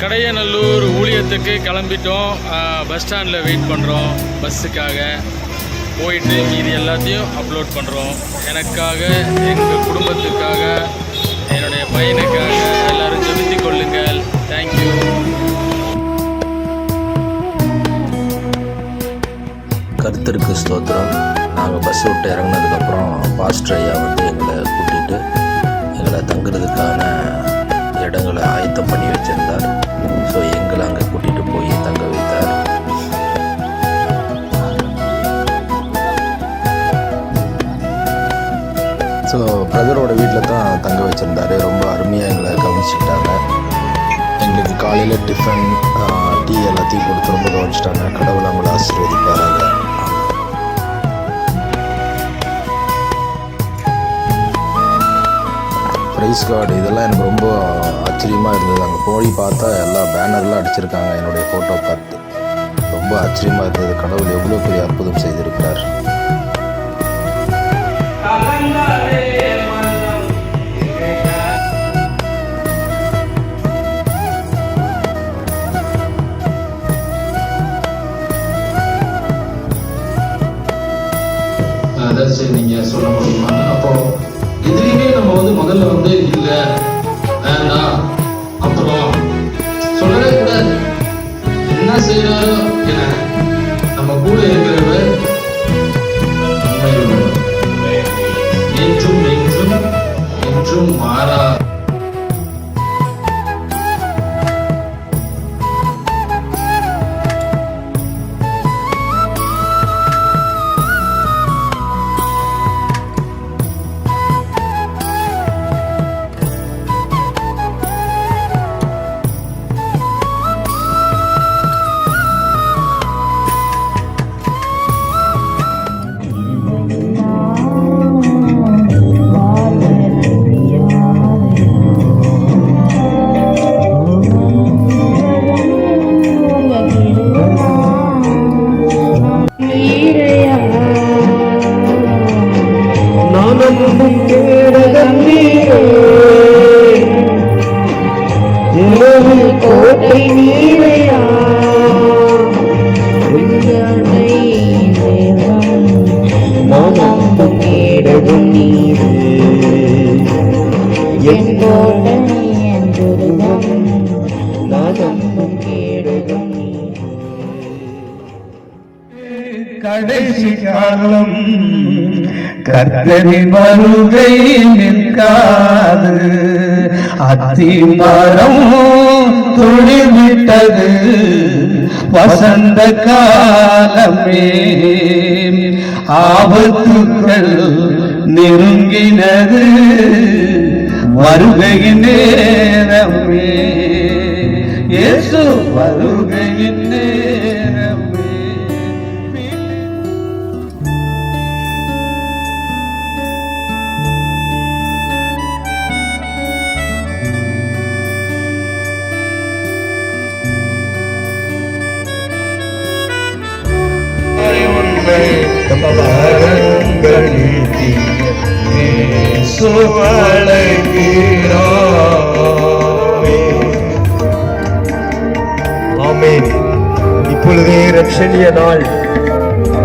கடையநல்லூர் ஊழியத்துக்கு கிளம்பிட்டோம். பஸ் ஸ்டாண்டில் வெயிட் பண்ணுறோம் பஸ்ஸுக்காக போயிட்டு மீதி எல்லாத்தையும் அப்லோட் பண்ணுறோம் எனக்காக எங்கள் குடும்பத்துக்காக என்னுடைய பையனுக்காக எல்லோரும் ஜெபித்துக் கொள்ளுங்கள். தேங்க்யூ கருத்தருக்கு ஸ்தோத்திரம். நாங்கள் பஸ் விட்டு இறங்குனதுக்கப்புறம் பாஸ்டர் ஐயா வந்து எங்களை கூட்டிகிட்டு எங்களை தங்குறதுக்கான இடங்களை ஆயத்தம் பண்ணி வச்சுருந்தார். ஸோ எங்களை அங்கே கூட்டிகிட்டு போய் தங்க வைத்தார். ஸோ பிரதரோட வீட்டில் தான் தங்க வச்சுருந்தாரு. ரொம்ப அருமையாக எங்களை கவனிச்சுக்கிட்டாங்க. எங்களுக்கு காலையில் டிஃபன் டீ எல்லாத்தையும் கொடுத்து ரொம்ப கவனிச்சிட்டாங்க. கடவுள் அவங்கள ஆசீர்வதிப்பாராங்க. ப்ரைஸ் கார்டு இதெல்லாம் எனக்கு ரொம்ப ஆச்சரியமாக இருந்தது. அங்கே போய் பார்த்தா எல்லா பேனர்லாம் அடிச்சிருக்காங்க என்னுடைய ஃபோட்டோ பார்த்து. ரொம்ப ஆச்சரியமாக இருந்தது. கடவுள் எவ்வளோ பெரிய அற்புதம் செய்திருக்கிறார். வந்து இல்ல வேண்டாம் அப்புறம் சொல்லவே கூடாது. என்ன செய்யறாரோ என நம்ம கூட இருக்கிறவர் என்றும் என்றும் என்றும் மா காலம் கர்த்தரின் வருகை நிற்காது. அத்திமரம் துளிர்விட்டது. வசந்த காலமே. ஆபத்துக்கள் நெருங்கினது. வருகையின் நேரமே. இயேசு வருகையின் நேரமே. அழைக்கிறாரே. ஆமென் இப்பொழுதே ரட்சணிய நாள்.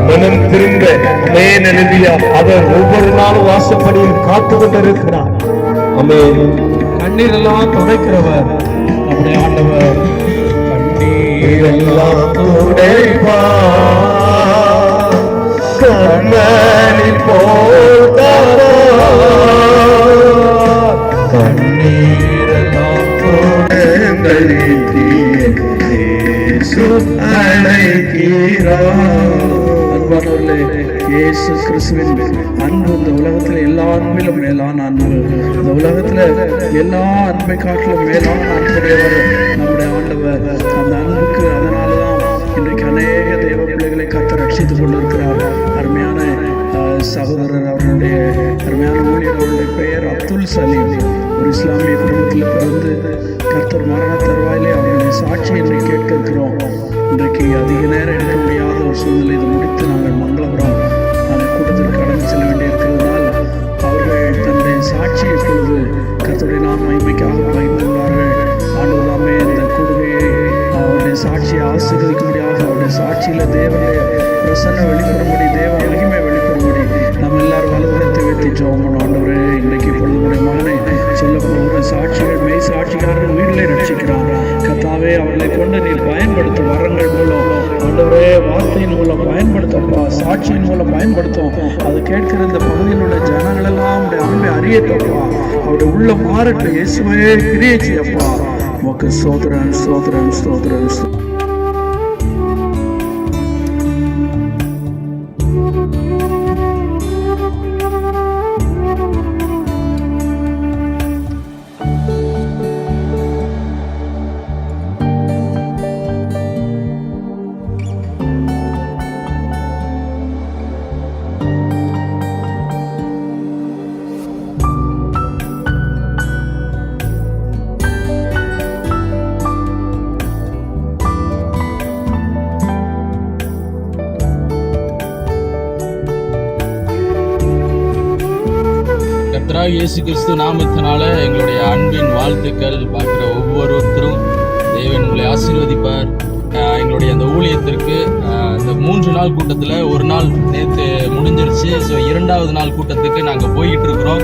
மனம் திரும்ப மேன் எழுதியா அவர் ஒவ்வொரு நாளும் வாசப்படியில் காத்து கொண்டிருக்கிறார். ஆமென். கண்ணீரெல்லாம் துடைக்கிறவர். நம்முடைய ஆண்டவர். எல்லாம் துடைப்பார். கண்ணனி போட்டார் கண்ணீரெல்லாம் துடைங்களில் அழைக்கிறார் அன்பானவர்களே இயேசு கிறிஸ்துவின் அன்பு இந்த உலகத்துல எல்லா அன்பிலும் மேலான அன்பு இந்த உலகத்துல எல்லா அன்பை காட்டிலும் மேலான அன்புடையவர் நம்முடைய ஆண்டவர் அந்த அன்புக்கு கத்த கொண்டிருக்கிறார். அருமையான சகோதரர் அவருடைய அருமையான ஊழியர் அவருடைய பெயர் அப்துல் சலீம். ஒரு இஸ்லாமிய குடும்பத்தில் பிறந்து கர்த்தர் மரண தருவாயிலே அவருடைய சாட்சியை நேர கேட்கிருக்கிறோம். இன்றைக்கு அதிக நேரம் எடுக்க முடியாத ஒரு சூழ்நிலை இதை முடித்து நாங்கள் மங்களபுரம் நாங்கள் கூட்டத்தில் கடந்து செல்ல வேண்டியிருக்கிறதால் அவர்கள் தன்னுடைய சாட்சியை இப்பொழுது பிரசன்ன வெளிப்படும்படி தேவ மகிமை வெளிப்படும்படி நம்ம எல்லாரும் வலுவத்தை வைத்து ஜோமன் ஆண்டவரே இன்றைக்கு இப்பொழுது மகனை சொல்ல போகிற சாட்சிகள் மெய் சாட்சிகாரர்கள் வீட்டிலே ரட்சிக்கிறார் கத்தாவே அவர்களை கொண்டு நீர் பயன்படுத்தும் வரங்கள் மூலம். ஆண்டவரே வார்த்தையின் மூலம் பயன்படுத்தப்பா சாட்சியின் மூலம் பயன்படுத்தும். அது கேட்கிற இந்த பகுதியில் உள்ள ஜனங்கள் எல்லாம் அன்பை அறியத்தப்பா அவருடைய உள்ள மாறட்டு இயேசுவே கிரியேச்சியப்பா உமக்கு சோதரன் சோதரன் சோதரன் இயேசு கிறிஸ்து நாமத்தினால எங்களுடைய அன்பின் வாழ்த்துக்கள் பார்க்குற ஒவ்வொருத்தரும். தேவன் உங்களை ஆசீர்வதிப்பார். எங்களுடைய அந்த ஊழியத்திற்கு இந்த மூன்று நாள் கூட்டத்தில் ஒரு நாள் நேற்று முடிஞ்சிருச்சு. ஸோ இரண்டாவது நாள் கூட்டத்துக்கு நாங்கள் போய்கிட்டு இருக்கிறோம்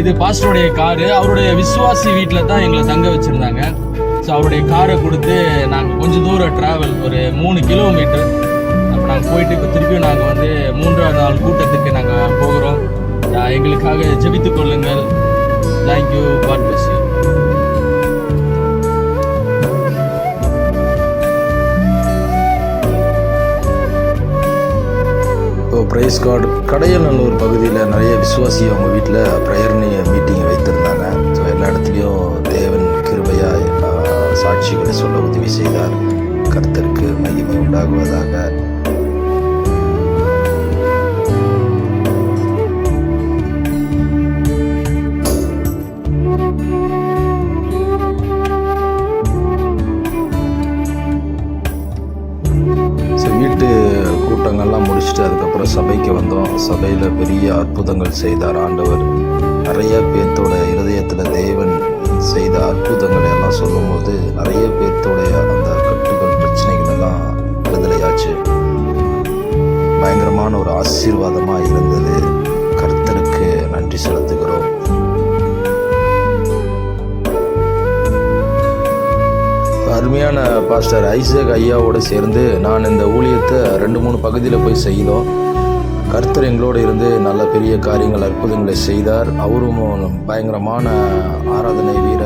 இது பாஸ்டருடைய காரு. அவருடைய விசுவாசி வீட்டில் தான் எங்களை தங்க வச்சுருந்தாங்க. ஸோ அவருடைய காரை கொடுத்து நாங்கள் கொஞ்சம் தூரம் ட்ராவல் ஒரு மூணு கிலோமீட்டர் அப்போ நாங்கள் போயிட்டு இப்போ திருப்பியும் நாங்கள் வந்து மூன்றாவது நாள் கூட்டத்துக்கு நாங்கள் எங்களுக்காக ஜெபித்துக் கொள்ளுங்கள். Thank you God bless you praise God Kadayanallur பகுதியில் நிறைய விசுவாசி அவங்க வீட்டில் ப்ரேயர்னி மீட்டிங் வைத்திருந்தாங்க. ஸோ எல்லா இடத்துலையும் தேவன் கிருபையாக சாட்சிகளை சொல்ல உதவி செய்தார். கர்த்தருக்கு மகிமை உண்டாகுவதாக. ஸோ வீட்டு கூட்டங்கள்லாம் முடிச்சுட்டு அதுக்கப்புறம் சபைக்கு வந்தோம். சபையில் பெரிய அற்புதங்கள் செய்தார் ஆண்டவர். நிறைய பேர்த்தோட இருதயத்தில் தேவன் செய்த அற்புதங்களை எல்லாம் சொல்லும்போது நிறைய பேர்த்தோடைய அந்த கட்டுகள் பிரச்சனைகள் எல்லாம் விடுதலையாச்சு. பயங்கரமான ஒரு ஆசீர்வாதமாக இருந்தது. அருமையான பாஸ்டர் ஐசக் ஐயாவோடு சேர்ந்து நான் இந்த ஊழியத்தை ரெண்டு மூணு பகுதியில் போய் செய்தோம். கர்த்தர் எங்களோடு இருந்து நல்ல பெரிய காரியங்கள் அற்புதங்களை செய்தார். அவரும் பயங்கரமான ஆராதனை வீரர்.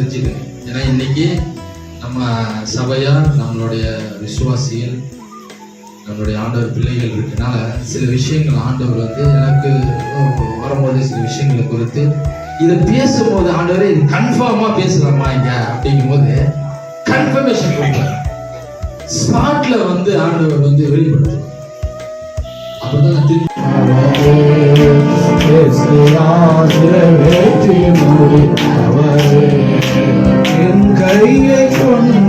முதல்ல ஏன்னா இன்னைக்கு நம்ம சபையார் நம்மளுடைய விசுவாசிகள் நம்மளுடைய ஆண்டவர் பிள்ளைகள் இருக்கனால சில விஷயங்கள் ஆண்டவர் வந்து எனக்கு வரும்போது சில விஷயங்களை குறித்து இதை பேசும்போது ஆண்டவர் இது கன்ஃபார்மாக பேசலாமா இங்க? அப்படிங்கும்போது கன்ஃபர்மேஷன் கொடுப்பார் ஸ்பாட்ல வந்து ஆண்டவர் வந்து வெளிப்படுத்தும் அப்பதான் திருப்பி என் கையை கொண்டு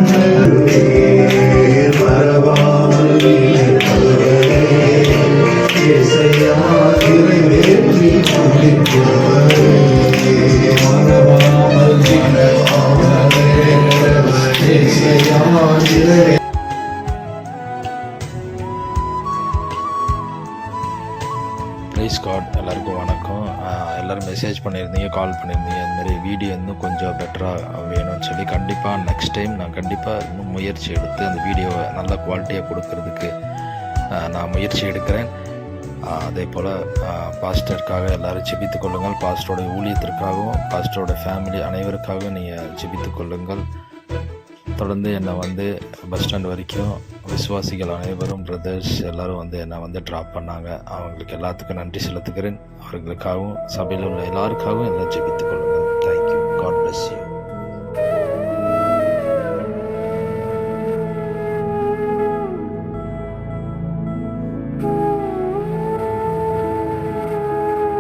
வேணும்னு சொல்லி கண்டிப்பாக நெக்ஸ்ட் டைம் நான் கண்டிப்பாக இன்னும் முயற்சி எடுத்து அந்த வீடியோவை நல்ல குவாலிட்டியாக கொடுக்கறதுக்கு நான் முயற்சி எடுக்கிறேன். அதே போல் பாஸ்டருக்காக எல்லோரும் ஜெபித்துக் கொள்ளுங்கள். பாஸ்டரோட ஊழியத்திற்காகவும் பாஸ்டரோட ஃபேமிலி அனைவருக்காகவும் நீங்கள் ஜெபித்துக் கொள்ளுங்கள். தொடர்ந்து என்னை வந்து பஸ் ஸ்டாண்ட் வரைக்கும் விசுவாசிகள் அனைவரும் பிரதர்ஸ் எல்லோரும் வந்து என்னை வந்து ட்ராப் பண்ணாங்க. அவங்களுக்கு எல்லாத்துக்கும் நன்றி செலுத்துகிறேன். அவர்களுக்காகவும் சபையில் உள்ள எல்லாருக்காகவும் என்னை ஜெபித்துக்கொள்ளுங்கள்